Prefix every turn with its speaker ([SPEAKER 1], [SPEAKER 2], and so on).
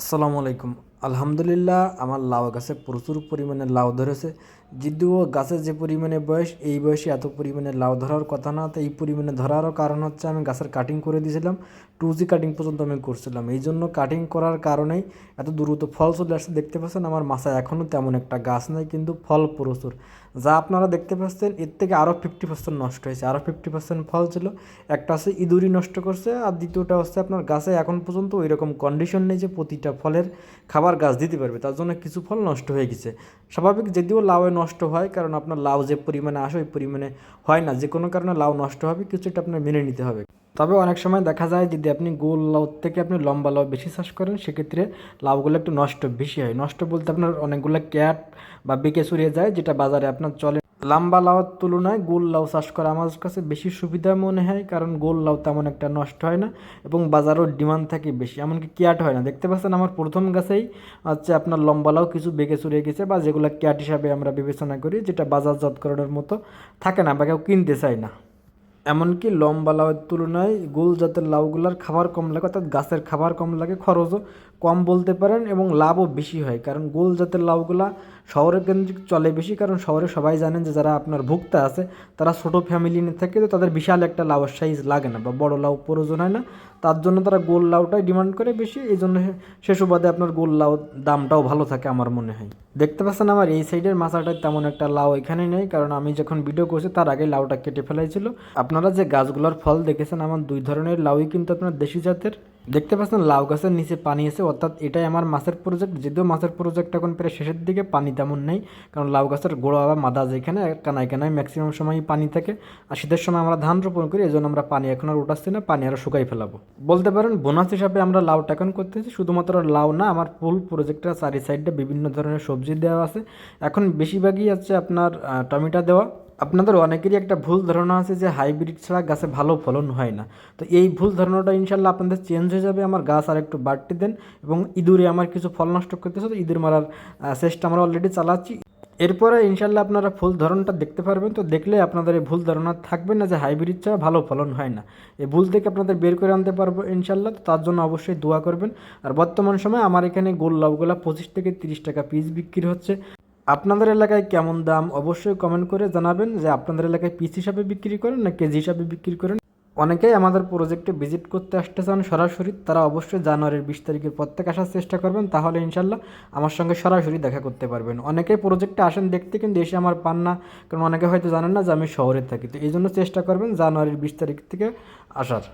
[SPEAKER 1] আসসালামু আলাইকুম। আলহামদুলিল্লাহ, আমার লাউ গাছে প্রচুর পরিমাণে লাউ ধরেছে। যদিও গাছের যে পরিমাণে বয়স, এই বয়সে এত পরিমাণে লাউ ধরার কথা না, তো এই পরিমাণে ধরারও কারণ হচ্ছে আমি গাছের কাটিং করে দিয়েছিলাম। টু জি কাটিং পর্যন্ত আমি করছিলাম। এই জন্য কাটিং করার কারণেই এত দ্রুত ফল চলে আসছে। দেখতে পাচ্ছেন, আমার মাথায় এখনও তেমন একটা গাছ নাই, কিন্তু ফল প্রচুর। যা আপনারা দেখতে পাচ্ছেন, এর থেকে আরও ফিফটি পার্সেন্ট নষ্ট হয়েছে। আরও ফিফটি পার্সেন্ট ফল ছিল। একটা হচ্ছে ইঁদুরি নষ্ট করছে, আর দ্বিতীয়টা হচ্ছে আপনার গাছে এখন পর্যন্ত ওই রকম কন্ডিশন নেই যে প্রতিটা ফলের খাবার গাছ দিতে পারবে। তার জন্য কিছু ফল নষ্ট হয়ে গেছে। স্বাভাবিক যদিও লাউয়ে নষ্ট হয়, কারণ আপনার লাউ যে পরিমাণে আসে, ওই পরিমাণে হয় না। যে কোনো কারণে লাউ নষ্ট হবে, কিছুটা আপনার মেনে নিতে হবে। তবে অনেক সময় দেখা যায় যদি আপনি গোল লাউ থেকে আপনি লম্বা লাউ বেশি চাষ করেন, সেক্ষেত্রে লাউগুলো একটু নষ্ট বেশি হয়। নষ্ট বলতে আপনার অনেকগুলো ক্যাট বা বেঁকে ছড়িয়ে যায়, যেটা বাজারে আপনার চলে। লম্বা লাউর তুলনায় গোল লাউ চাষ করা আমার কাছে বেশি সুবিধা মনে হয়, কারণ গোল লাউ তেমন একটা নষ্ট হয় না এবং বাজারও ডিমান্ড থাকে বেশি, এমনকি ক্যাট হয় না। দেখতে পাচ্ছেন আমার প্রথম গাছেই হচ্ছে আপনার লম্বা লাউ কিছু বেঁকে চড়িয়ে গেছে বা যেগুলো ক্যাট হিসাবে আমরা বিবেচনা করি, যেটা বাজারজাতকরণের মতো থাকে না বা কেউ কিনতে চায় না। এমনকি লম্বা লাউয়ের তুলনায় গোল জাতের লাউগুলার খাবার কম লাগে, অর্থাৎ গাছের খাবার কম লাগে, খরচও কম বলতে পারেন এবং লাভও বেশি হয়। কারণ গোল জাতের লাউগুলা শহরে কেন্দ্রিক চলে বেশি, কারণ শহরে সবাই জানেন যে যারা আপনার ভুক্তা আছে, তারা ছোটো ফ্যামিলি নিয়ে থাকে তো তাদের বিশাল একটা লাউয়ের সাইজ লাগে না বা বড় লাউ প্রয়োজন হয় না। তার জন্য তারা গোল লাউটাই ডিমান্ড করে বেশি, এই জন্য সে সুবাদে আপনার গোল লাউ দামটাও ভালো থাকে আমার মনে হয়। দেখতে পাচ্ছেন আমার এই সাইডের মাথাটায় তেমন একটা লাউ এখানে নেই, কারণ আমি যখন ভিডিও করছি তার আগে লাউটা কেটে ফেলাইছিল। আপনারা যে গাছগুলোর ফল দেখেছেন, আমার দুই ধরনের লাউই কিন্তু আপনার দেশি জাতের। দেখতে পাচ্ছেন, লাউ গাছের নিচে পানি আছে, অর্থাৎ এটাই আমার মাছের প্রজেক্ট যদিও মাছের প্রজেক্ট এখন প্রায় শেষের দিকে, পানি তেমন নেই, কারণ লাউ গাছের গোড়া বা মাদা যেখানে কানায় কানায় ম্যাক্সিমাম সময়ই পানি থাকে। আর শীতের সময় আমরা ধান রোপণ করি এই জন্য আমরা পানি এখন আর উঠাচ্ছি না, পানি আরও শুকাই ফেলাবো। বলতে পারেন, বোনাস হিসাবে আমরা লাউটা এখন করতেছি শুধুমাত্র লাউ না, আমার ফুল প্রজেক্টটা চারি সাইডে বিভিন্ন ধরনের সবজি দেওয়া আছে। এখন বেশিরভাগই আছে আপনার টমেটো দেওয়া। আপনাদের অনেকেরই একটা ভুল ধারণা আছে যে হাইব্রিড ছাড়া গাছে ভালো ফলন হয় না। তো এই ভুল ধারণাটা ইনশাল্লাহ আপনাদের চেঞ্জ হয়ে যাবে, আমার গাছ আর একটু বাড়তে দেন এবং ইঁদুরে আমার কিছু ফল নষ্ট করতেছে, তো ইঁদুর মারার চেষ্টা আমরা অলরেডি চালাচ্ছি। এরপরে ইনশাল্লাহ আপনারা ফুল ধরনটা দেখতে পারবেন, তো দেখলে আপনাদের এই ভুল ধারণা থাকবে না যে হাইব্রিড ছাড়া ভালো ফলন হয় না। এই ভুল থেকে আপনাদের বের করে আনতে পারব ইনশাল্লাহ, তো তার জন্য অবশ্যই দোয়া করবেন। আর বর্তমান সময়ে আমার এখানে গোল লাউগুলা পঁচিশ থেকে তিরিশ টাকা পিস বিক্রি হচ্ছে। আপনাদের এলাকায় কেমন দাম? অবশ্যই কমেন্ট করে জানাবেন যে আপনাদের এলাকায় পিস হিসাবে বিক্রি করেন না কেজি হিসাবে বিক্রি করেন। অনেকেই আমাদের প্রজেক্টে ভিজিট করতে আসতে চান সরাসরি, তারা অবশ্যই জানুয়ারির বিশ তারিখের পর থেকে আসার চেষ্টা করবেন, তাহলে ইনশাল্লাহ আমার সঙ্গে সরাসরি দেখা করতে পারবেন। অনেকেই প্রজেক্টে আসেন দেখতে কিন্তু এসে আমার পান না, কারণ অনেকে হয়তো জানেন না যে আমি শহরে থাকি। তো এই জন্য চেষ্টা করবেন জানুয়ারির বিশ তারিখ থেকে আসার।